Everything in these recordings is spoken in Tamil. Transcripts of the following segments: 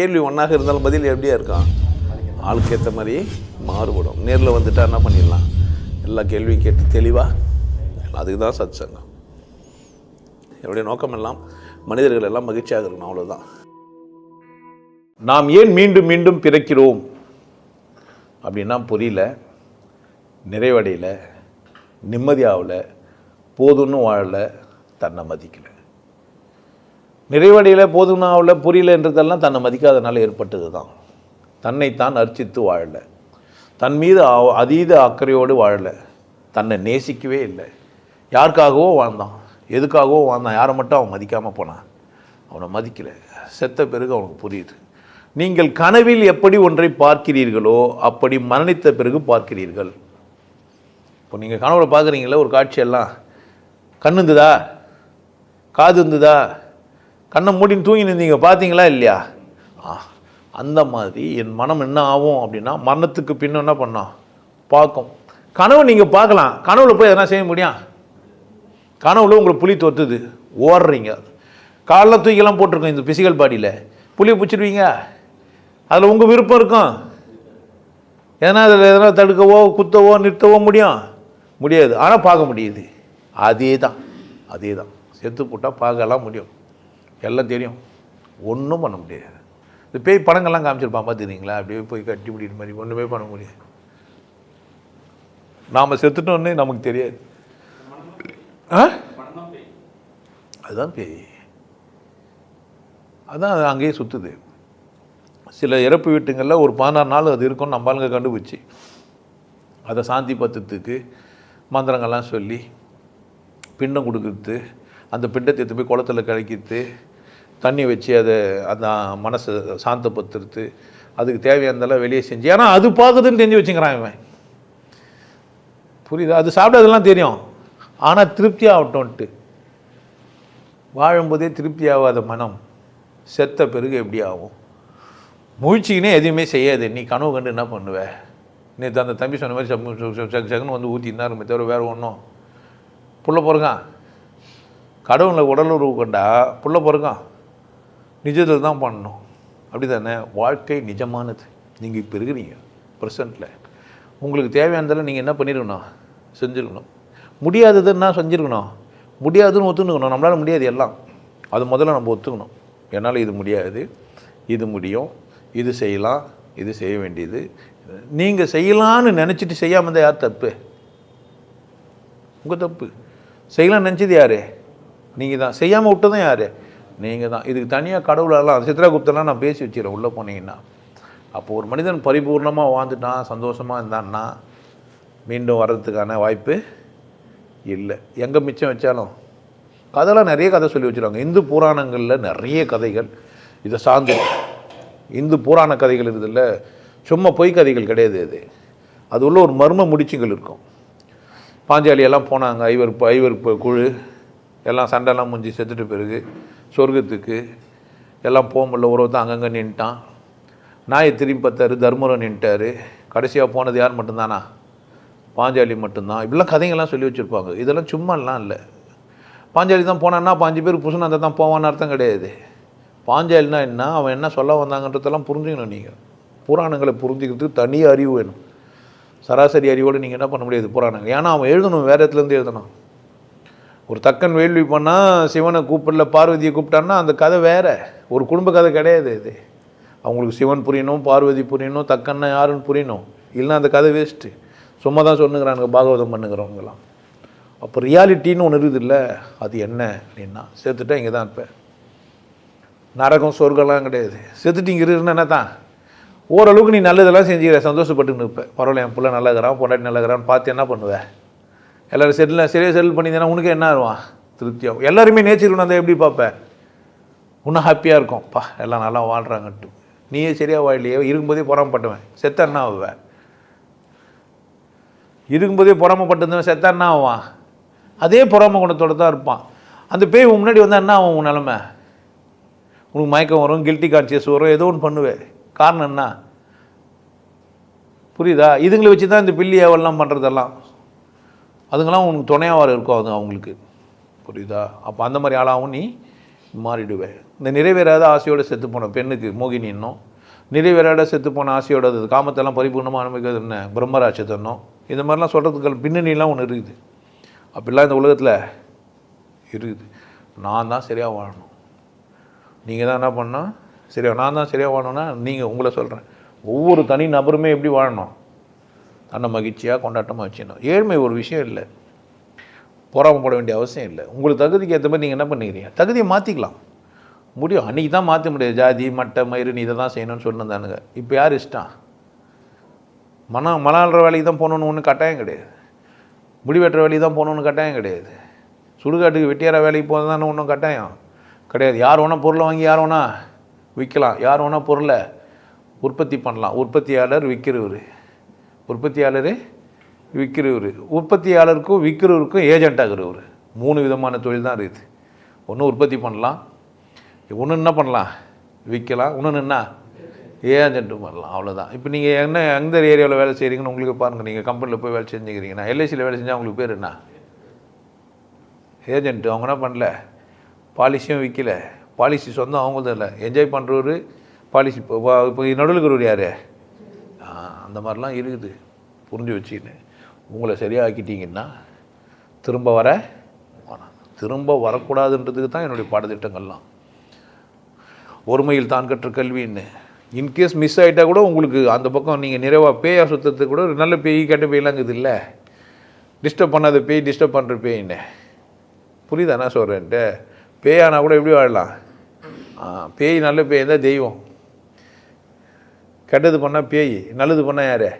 கேள்வி ஒன்றாக இருந்தாலும் பதில் எப்படியா இருக்கான் ஆளுக்கு ஏற்ற மாதிரி மாறுபடும். நேரில் வந்துட்டா என்ன பண்ணிடலாம்? எல்லா கேள்வியும் கேட்டு தெளிவாக அதுக்கு தான் சத் சங்கம் என்னுடைய நோக்கம் எல்லாம் மனிதர்கள் எல்லாம் மகிழ்ச்சியாக இருக்கணும் அவ்வளோதான் நாம் ஏன் மீண்டும் மீண்டும் பிறக்கிறோம்? அப்படின்னா புரியல. நிறைவடையில். நிம்மதியாகல போதும்னு வாழல. தன்னை மதிக்கல. நிறைவடையல போதும்னு ஆகல புரியலன்றதெல்லாம் தன்னை மதிக்காதனால ஏற்பட்டது தான் தன்னைத்தான் அர்ச்சித்து வாழலை. தன் மீது அதீத அக்கறையோடு வாழலை. தன்னை நேசிக்கவே இல்லை. யாருக்காகவோ வாழ்ந்தான். எதுக்காகவோ வாழ்ந்தான். யாரை மட்டும் அவன் மதிக்காமல் போனான்? அவனை மதிக்கலை. செத்த பிறகு அவனுக்கு புரியுது. நீங்கள் கனவில் எப்படி ஒன்றை பார்க்கிறீர்களோ அப்படி மரணித்த பிறகு பார்க்கிறீர்கள். இப்போ நீங்கள் கனவுல பார்க்குறீங்களே ஒரு காட்சியெல்லாம். கண்ணு இருந்ததா? காது இருந்ததா? கண்ணை மூடின்னு தூங்கி நின்றீங்க பார்த்தீங்களா இல்லையா? ஆ அந்த மாதிரி என் மனம் என்ன ஆகும் அப்படின்னா மரணத்துக்கு பின்ன என்ன பண்ணோம் பார்க்கும். கனவு நீங்கள் பார்க்கலாம். கனவுல போய் எதனா செய்ய முடியும் கனவுல உங்களுக்கு புளி தொத்துது ஓடுறீங்க. காலைல தூக்கிலாம் போட்டிருக்கோம் இந்த பிசிக்கல் பாடியில் புளியை பிடிச்சிருவீங்க அதில் உங்கள் விருப்பம் இருக்கும். ஏன்னா அதில் எதனா தடுக்கவோ குத்தவோ நிறுத்தவோ முடியும் முடியாது. ஆனால் பார்க்க முடியுது. அதே தான் அதே தான் செத்து போட்டால் பார்க்கலாம் முடியும். எல்லாம் தெரியும். ஒன்றும் பண்ண முடியாது. இந்த பேய் படங்கள்லாம் காமிச்சிருப்பான் பார்த்துக்கிறீங்களா அப்படியே போய் கட்டி பிடிக்கிற மாதிரி ஒன்றுமே பண்ண முடியாது. நாம் செத்துட்டோன்னே நமக்கு தெரியாது. ஆ? அதுதான் பேய். அதான் அது அங்கேயே சுற்றுது சில இறப்பு வீட்டுங்களில் ஒரு பதினாறு நாள் அது இருக்கும் நம்மளுங்க கண்டுபிடிச்சி. அதை சாந்தி பத்தத்துக்கு மந்திரங்கள்லாம் சொல்லி பிண்டம் கொடுக்குறது அந்த பிண்டத்தை எடுத்து போய் குளத்துல கலக்கித்து தண்ணி வச்சு அதை அந்த மனசை சாந்தப்படுத்துறது. அதுக்கு தேவையானதெல்லாம் வெளியே செஞ்சு. ஏன்னா அது பார்க்குதுன்னு தெரிஞ்சு வச்சுக்கிறான் இவன். புரியுது? அது சாப்பிடாதெல்லாம் தெரியும். ஆனால் திருப்தி ஆகட்டும்ன்ட்டு வாழும்போதே திருப்தி ஆகாத மனம் செத்த பிறகு எப்படி ஆகும்? முழிச்சிக்கினே எதுவுமே செய்யாது. நீ கனவு கண்டு என்ன பண்ணுவ? நேற்று அந்த தம்பி சொன்ன மாதிரி சம்மு- சு- சகுன்னு வந்து ஊற்றி இருக்குமே தவிர வேறு ஒன்றும் புள்ள பிறகான் கடவுளை உடலுறவு கொண்டா புள்ள பிறகான் நிஜத்தில் தான் பண்ணணும். அப்படி தானே வாழ்க்கை நிஜமானது. நீங்கள் இப்போ இருக்கிறீங்க ப்ரெசண்ட்டில் உங்களுக்கு தேவையானதெல்லாம் நீங்கள் என்ன பண்ணிருக்கணும்? செஞ்சுருக்கணும். முடியாததுன்னா செஞ்சுருக்கணும்? முடியாதுன்னு ஒத்துக்கணும். நம்மளால் முடியாது எல்லாம். அது முதல்ல நம்ம ஒத்துக்கணும். என்னால் இது முடியாது இது முடியும் இது செய்யலாம் இது செய்ய வேண்டியது. நீங்கள் செய்யலான்னு நினச்சிட்டு செய்யாமல் இருந்தால் யார் தப்பு? உங்கள் தப்பு. செய்யலாம்னு நினச்சது யார்? நீங்கள் தான் செய்யாமல் விட்டதும் யார்? நீங்கள் தான் இதுக்கு தனியாக கடவுளெல்லாம் சித்ராகுப்தெல்லாம் நான் பேசி வச்சுக்கிறேன். உள்ளே போனீங்கன்னா. அப்போ ஒரு மனிதன் பரிபூர்ணமாக வாழ்ந்துட்டான் சந்தோஷமாக இருந்தான்னா மீண்டும் வர்றதுக்கான வாய்ப்பு இல்லை. எங்கே மிச்சம் வச்சாலும். கதைலாம் நிறைய கதை சொல்லி வச்சுருவாங்க. இந்து புராணங்களில் நிறைய கதைகள். இதை சார்ந்து. இந்து புராண கதைகள் இருக்குதுல்ல. சும்மா பொய் கதைகள் கிடையாது அது அது உள்ள ஒரு மர்ம முடிச்சுகள் இருக்கும். பாஞ்சாலியெல்லாம் போனாங்க. ஐவர் ஐவர் குழு. எல்லாம் சண்டைலாம் முடிஞ்சு செத்துட்டு பிறகு சொர்க்கத்துக்கு எல்லாம் போக முடியல ஒருத்தன் அங்கங்கே நின்ட்டான். நாயை திரும்பி பார்த்தாரு தர்மரம் நின்ட்டார். கடைசியாக போனது யார் மட்டும்தானா? பாஞ்சாலி மட்டும்தான். இப்படிலாம் கதைங்கள்லாம் சொல்லி வச்சுருப்பாங்க. இதெல்லாம் சும்மாலாம் இல்லை. பாஞ்சாலி தான் போனான்னா பாஞ்சு பேர் புசுனா அந்த தான் போவான்னு அர்த்தம் கிடையாது. பாஞ்சாலினா என்ன? அவன் என்ன சொல்ல வந்தாங்கன்றதெல்லாம் புரிஞ்சுக்கணும் நீங்கள் புராணங்களை புரிஞ்சுக்கிறதுக்கு தனி அறிவு வேணும். சராசரி அறிவோடு நீங்கள் என்ன பண்ண முடியாது புராணங்கள். ஏன்னா அவன் எழுதணும் வேற இடத்துலேருந்து எழுதணும். ஒரு தக்கன் வேள்வி பண்ணால் சிவனை கூப்பிடல பார்வதியை கூப்பிட்டான்னா அந்த கதை வேறு. ஒரு குடும்ப கதை கிடையாது இது. அவங்களுக்கு சிவன் புரியணும் பார்வதி புரியணும் தக்கன்னா யாருன்னு புரியணும். இல்லைன்னா அந்த கதை வேஸ்ட்டு சும்மா தான் சொன்னுக்கிறானுங்க பாகவதம் பண்ணுங்கிறவங்களாம் அப்போ ரியாலிட்டின்னு ஒன்று இருக்குதுல்ல அது என்ன அப்படின்னா சேர்த்துட்டா இங்கே தான் இருப்பேன். நரகம் சொர்க்கம்லாம் கிடையாது. செத்துட்டு இங்கே இருக்குன்னு என்ன தான்? ஓரளவுக்கு நீ நல்லதெல்லாம் செஞ்சுக்கிற சந்தோஷப்பட்டுன்னு இருப்பேன் பரவாயில்ல என் பிள்ளை நல்லகிறான் பொண்டாட்டி நல்லகிறான்னு பார்த்து என்ன பண்ணுவேன் எல்லோரும் செட்டில் சரியாக செட்டில் பண்ணியிருந்தேன்னா உனக்கு என்ன ஆகும்? திருப்தியாகும். எல்லாருமே நேச்சர் வந்தால் எப்படி பார்ப்பேன் இன்னும் ஹாப்பியாக இருக்கும். பா எல்லாம் நல்லா வாழ்கிறாங்கன்ட்டு நீயே சரியாக வாழலையே இருக்கும்போதே பொறாமப்பட்டுவேன். செத்த என்ன ஆகுவேன் இருக்கும்போதே பொறாமப்பட்டிருந்தவன் செத்த என்ன ஆவான்? அதே பொறாம குணத்தோடு தான் இருப்பான். அந்த பேய் உன் முன்னாடி வந்தால் என்ன ஆகும் உன் நிலமை? உனக்கு மயக்கம் வரும் கில்ட்டி கான்சியஸ் வரும் ஏதோ ஒன்று பண்ணுவேன் காரணம் என்ன? புரியுதா? இதுங்களை வச்சு தான் இந்த பில்லி ஏவல்லாம் பண்ணுறதெல்லாம் அதுங்கெல்லாம் உனக்கு துணையாக வர இருக்கும் அது அவங்களுக்கு. புரியுதா? அப்போ அந்த மாதிரி ஆளாகவும் நீ மாறிடுவேன் இந்த நிறைவேறாத ஆசையோடு செத்து போன பெண்ணுக்கு மோகினி இன்னும். நிறைவேறாத செத்து போன ஆசையோட அது காமத்தெல்லாம் பரிபூர்ணமாக அனுபவிக்கிறது என்ன? பிரம்மராட்சத்தன்னும் இந்த மாதிரிலாம் சொல்கிறதுக்கு பின்னணிலாம் ஒன்று இருக்குது. அப்படிலாம் இந்த உலகத்தில் இருக்குது. நான் தான் சரியாக வாழணும். நீங்கள் தான் என்ன பண்ணால் சரியா நான் தான் சரியாக வாழணும்னா நீங்கள் உங்களை சொல்கிறேன் ஒவ்வொரு தனி நபருமே எப்படி வாழணும்? தன்னை மகிழ்ச்சியாக கொண்டாட்டமாக வச்சுக்கணும். ஏழ்மை ஒரு விஷயம் இல்லை. பொறாமப்பட வேண்டிய அவசியம் இல்லை. உங்களுக்கு தகுதிக்கு ஏற்ற மாதிரி நீங்கள் என்ன பண்ணிக்கிறீங்க? தகுதியை மாற்றிக்கலாம் முடியும். அன்றைக்கி தான் மாற்ற முடியாது. ஜாதி மட்டை மயிறு நீ இதை தான் செய்யணும்னு சொல்லியிருந்தானுங்க இப்போ யார் இஷ்டம்? மனம் மலாள்ற வேலைக்கு தான் போகணுன்னு ஒன்றும் கட்டாயம் கிடையாது. முடி வெட்டுற வேலைக்கு தான் போகணுன்னு கட்டாயம் கிடையாது. சுடுகாட்டுக்கு வெட்டியார வேலைக்கு போகிறதானே ஒன்றும் கட்டாயம்? கிடையாது. யார் வேணால் பொருளை வாங்கி யார் வேணால் விற்கலாம் யார் வேணால் பொருளை உற்பத்தி பண்ணலாம். உற்பத்தியாளர் விற்கிறவர் உற்பத்தியாளர் விற்கிறவர் உற்பத்தியாளருக்கும் விற்கிறவருக்கும் ஏஜென்ட் மூணு விதமான தொழில் தான் இருக்குது. ஒன்று உற்பத்தி பண்ணலாம். ஒன்று என்ன பண்ணலாம்? விற்கலாம் இன்னொன்று என்ன? ஏஜென்ட்டு பண்ணலாம். அவ்வளோதான் இப்போ நீங்கள் என்ன எந்த ஏரியாவில் வேலை செய்கிறீங்கன்னு உங்களுக்கு பாருங்கள் நீங்கள் கம்பெனியில் போய் வேலை செஞ்சுக்கிறீங்கன்னா எல்ஐசியில் வேலை செஞ்சால் உங்களுக்கு பேர் என்ன? ஏஜென்ட்டு அவங்க என்ன பண்ணல? பாலிசியும் விற்கல பாலிசி சொந்தம் அவங்களும் இல்லை. என்ஜாய் பண்ணுறவர் பாலிசி இப்போ இப்போ நடுவில் இருக்கிறவர் யார்? அந்த மாதிரிலாம் இருக்குது. புரிஞ்சு வச்சுக்கின்னு உங்களை சரியாக்கிட்டீங்கன்னா திரும்ப வர திரும்ப வரக்கூடாதுன்றதுக்கு தான் என்னுடைய பாடத்திட்டங்கள்லாம். ஒருமையில் தான் கற்ற கல்வின்னு. இன்கேஸ் மிஸ் ஆகிட்டா கூட உங்களுக்கு அந்த பக்கம் நீங்கள் நிறைவாக பேயா சுத்தத்துக்கு கூட ஒரு நல்ல பேய் கெட்ட பேயெல்லாங்குது இல்லை? டிஸ்டர்ப் பண்ணாத பேய் டிஸ்டர்ப் பண்ணுற பேயின்னு. புரியுதா என்ன சொல்கிறேன்ட்டு பேயானா கூட எப்படி வாழலாம்? பேய் நல்ல பேய் தான் தெய்வம். கெட்டது பண்ணால் பேய் நல்லது பண்ணால் யார்?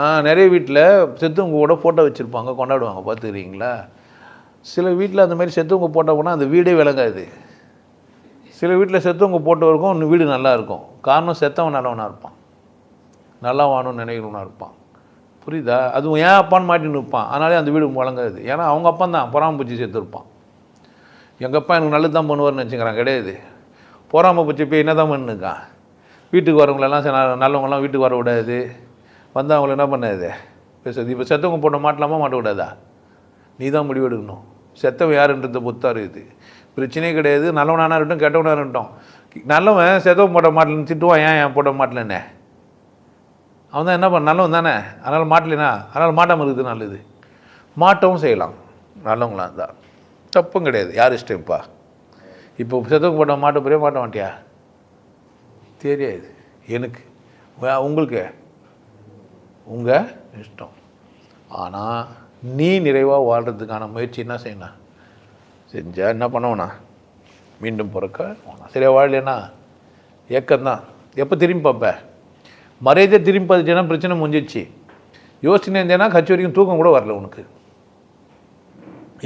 ஆ நிறைய வீட்டில் செத்துவங்க கூட ஃபோட்டோ வச்சுருப்பாங்க கொண்டாடுவாங்க பார்த்துக்கிறீங்களா? சில வீட்டில் அந்த மாதிரி செத்துவங்க போட்டோ போனால் அந்த வீடே விளங்காது. சில வீட்டில் செத்தவங்க போட்டோ இருக்கும் இன்னும் வீடு நல்லா இருக்கும். காரணம் செத்தவன் நல்லவனாக இருப்பான். நல்லா வாழணும்னு நினைக்கிறவனாக இருப்பான். புரியுதா? அதுவும் ஏன் அப்பான்னு மாட்டின்னு இருப்பான். அதனாலே அந்த வீடு வழங்காது ஏன்னா அவங்க அப்பா தான். பொறாமப்பூச்சி செத்துருப்பான். எங்கள் அப்பா எனக்கு நல்லது தான் பண்ணுவார்னு வச்சுக்கிறான் கிடையாது பொறாமப்பூச்சி போய் என்ன தான் பண்ணுக்கான் வீட்டுக்கு வரவங்களெல்லாம் சரி, நல்ல- வீட்டுக்கு வர விடாது. வந்து அவங்கள என்ன பண்ணாது? பேசுறது இப்போ செத்தவங்க போட்ட மாட்டலாமா மாட்டக்கூடாதா நீ தான் முடிவு எடுக்கணும் செத்தவன் யாருன்றது பொத்தா இருக்குது பிரச்சனையே கிடையாது. நல்லவனானா இருக்கட்டும் கெட்டவனாக இருக்கட்டும். நல்லவன் செத்தவன் போட்ட மாட்டலன்னு திட்டுவான் ஏன் ஏன் போட்ட மாட்டலன்னு? அவன் தான் என்ன பண்ண நல்லவன் தானே? அதனால் மாட்டலைனா அதனால் மாட்டாமல் இருக்குது நல்லது. மாட்டவும் செய்யலாம். நல்லவங்களாம் தான் தப்பும் கிடையாது. யார் இஷ்டம்ப்பா இப்போ? செத்தவங்க போட்ட மாட்ட போறியா மாட்ட மாட்டியா? தெரியாது. எனக்கு உங்களுக்கு உங்கள் இஷ்டம். ஆனால் நீ நிறைவாக வாழ்கிறதுக்கான முயற்சி என்ன செய்யணும் செஞ்சால் என்ன பண்ணவனா? மீண்டும் பிறக்க சரியாக சரியா வாழலைன்னா ஏக்கம்தான். எப்போ திரும்பி பார்ப்ப? மரியாதை திரும்பி பார்த்துட்டேன்னா பிரச்சனை முடிஞ்சிச்சு யோசனை இருந்தேன்னா கட்சி வரைக்கும் தூக்கம் கூட வரல உனக்கு.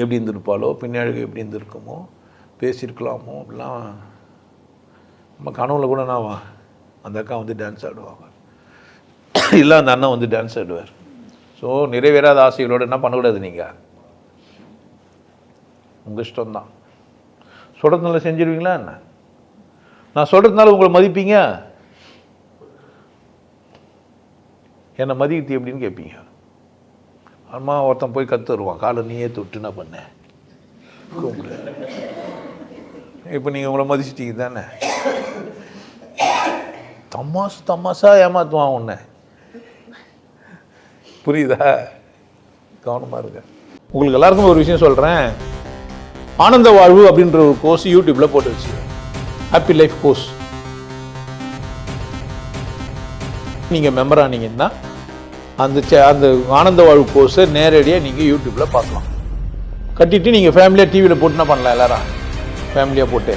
எப்படி இருந்திருப்பாளோ பின்னாடி எப்படி இருந்திருக்குமோ பேசியிருக்கலாமோ அப்படிலாம் நம்ம கனவுல கூட நான் அந்த அக்கா வந்து டான்ஸ் ஆடுவாங்க. இல்லை அந்த அண்ணன் வந்து டான்ஸ் ஆடுவார். ஸோ நிறைவேறாத ஆசைகளோடு என்ன பண்ணக்கூடாது நீங்கள் உங்கள் இஷ்டம்தான். சொல்கிறதுனால செஞ்சிருவீங்களா என்ன? நான் சொல்கிறதுனால உங்களை மதிப்பீங்க? என்னை மதிக்கிறது எப்படின்னு கேட்பீங்க அம்மா ஒருத்தன் போய் கற்று வருவான் காலை நீயே தொட்டு என்ன பண்ண? இப்போ நீங்கள் உங்களை மதிச்சிட்டீங்க தானே தமாசு தமாசா ஏமாத்துவான் உன்னை. புரியுதா? கவனமாக இருக்க உங்களுக்கு எல்லாருக்கும் ஒரு விஷயம் சொல்கிறேன் ஆனந்த வாழ்வு அப்படின்ற ஒரு கோர்ஸ் யூடியூப்பில் போட்டு வச்சு ஹாப்பி லைஃப் கோர்ஸ் நீங்கள் மெம்பர் ஆனீங்கன்னா அந்த சே- அந்த ஆனந்த வாழ்வு கோர்ஸை நேரடியாக நீங்கள் யூடியூப்பில் பார்க்கலாம். கட்டிட்டு நீங்கள் ஃபேமிலியாக டிவியில் போட்டு என்ன பண்ணலாம் எல்லாரும். ஃபேமிலியாக போட்டு.